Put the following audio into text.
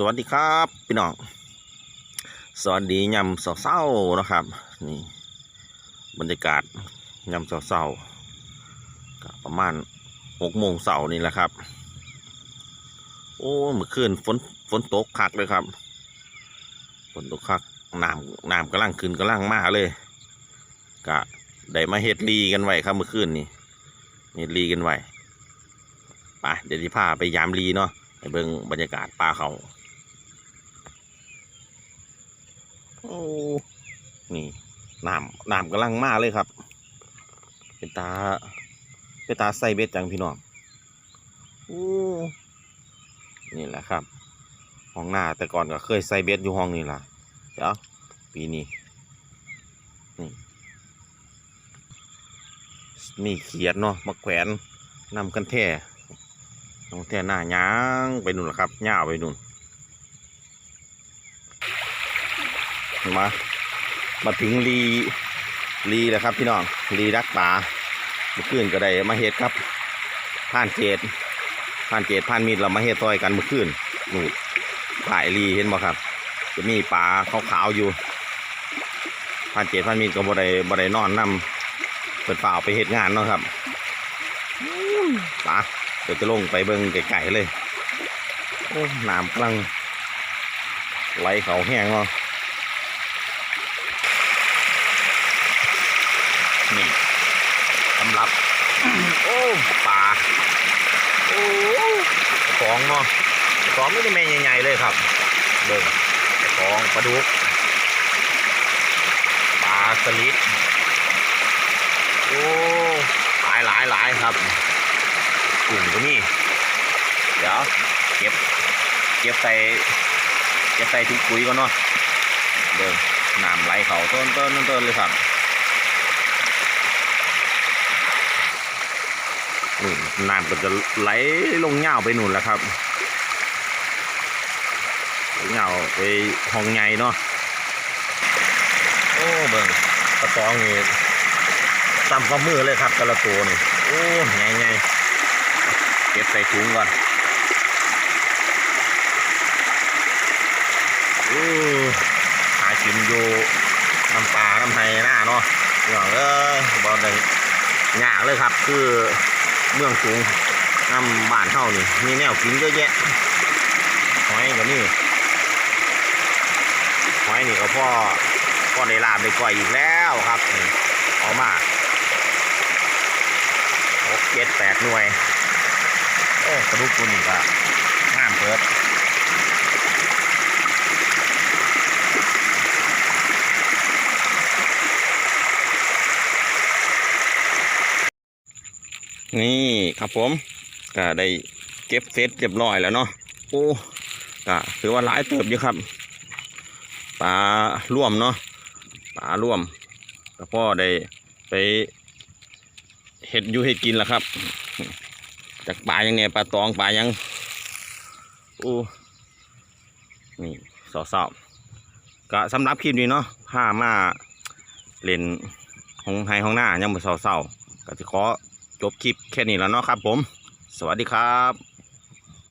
สวัสดีครับพี่น้องสวัสดียำเศร้าๆนะครับ นี่บรรยากาศยำเศร้าๆประมาณหกโมงเสาร์นี่แหละครับ โอ้เมื่อคืนฝนฝนตกคักเลยครับฝนตกคักน้ำน้ำกำลังขึ้นกำลังมาเลยก็ได้มาเฮ็ดรีกันไว้ครับเมื่อคืนนี่เฮ็ดรีกันไว้ไปเดี๋ยวที่พาไปยามรีเนาะไปเบิ่งบรรยากาศป่าเขา โอ้นี่น้ำน้ำกำลังมาเลยครับ เป็นตา เป็นตาใส่เบ็ดจังพี่น้องโอ้นี่แหละครับ ห้องหน้าแต่ก่อนก็เคยใส่เบ็ดอยู่ห้องนี้ล่ะ เดี๋ยว ปีนี้นี่มีเขียดเนาะมาแขวนนำกันแท่น้องแท่หน้ายางไปนู่นละครับย่าไปนู่น มา มาถึงรีรีแล้วครับพี่น้องรีรักป่าเมื่อคืนก็ได้มาเฮ็ดครับผ่านเจดผ่านเจดผ่านมีดเรามาเฮ็ดต่อยกันเมื่อคืนนู่ถ่ายรีเห็นบ่ครับ จะมีป่าขาวๆอยู่ผ่านเจดผ่านมีดก็บ่ได้บ่ได้นอนนำเปิดเปล่าไปเฮ็ดงานเนาะครับป่าเดี๋ยวจะลงไปเบิ่งไก่ๆเลยโอ้น้ำกำลังไหลเขาแห้งเนาะนี่สำหรับ โอ้ ปลาโอ้ของเนาะของไม่ได้แม่ใหญ่ๆเลยครับเบิ่งของปลาดุกปลาสลิดโอ้หลายหลายหลายครับกลุ่มก็มีเดี๋ยวเก็บเก็บใส่เก็บใส่ถุงปุ๋ยก่อนเนาะเดินน้ำไหลเขาต้นต้นต้นต้นเลยครับ นี่น้ำก็จะไหลลงเหงาไปนู่นแล้วครับเหงาไปห้องใหญ่เนาะโอ้เบิ่งกระตองนี่ซ้ำข้อมือเลยครับแต่ละตัวนี่โอ้ใหญ่ๆเก็บใส่ถุงก่อนอู้หากินอยู่น้ำปลาน้ำไทยหน้าเนาะอย่างเออบอลได้ยาเลยครับคือ เมืองสูงน้ำบ้านเท่านี่มีแนวกินเยอะแยะหอยกับนี่หอยนี่ก็พ่อพ่อได้ลาบได้ก่อยอีกแล้วครับเอามาหกเจ็ดแปดหน่วยโอ้กระดูกตัวนี้ก็ห้ามเปิด นี่ครับผมก็ได้เก็บเซตเรียบร้อยแล้วเนาะโอ้ก็ถือว่าหลายเติบอยู่ครับปลาร่วมเนาะปลาร่วมก็พ่อได้ไปเห็ดอยู่เห็ดกินแล้วครับ จากปลายังไงปลาตองปลายังโอ้นี่สอสอบก็สำหรับคลิปนี้เนาะผ้ามาเล่นห้องไฮห้องหน้ายังไม่เศร้าๆก็จะขอ จบคลิปแค่นี้แล้วเนาะครับผม สวัสดีครับ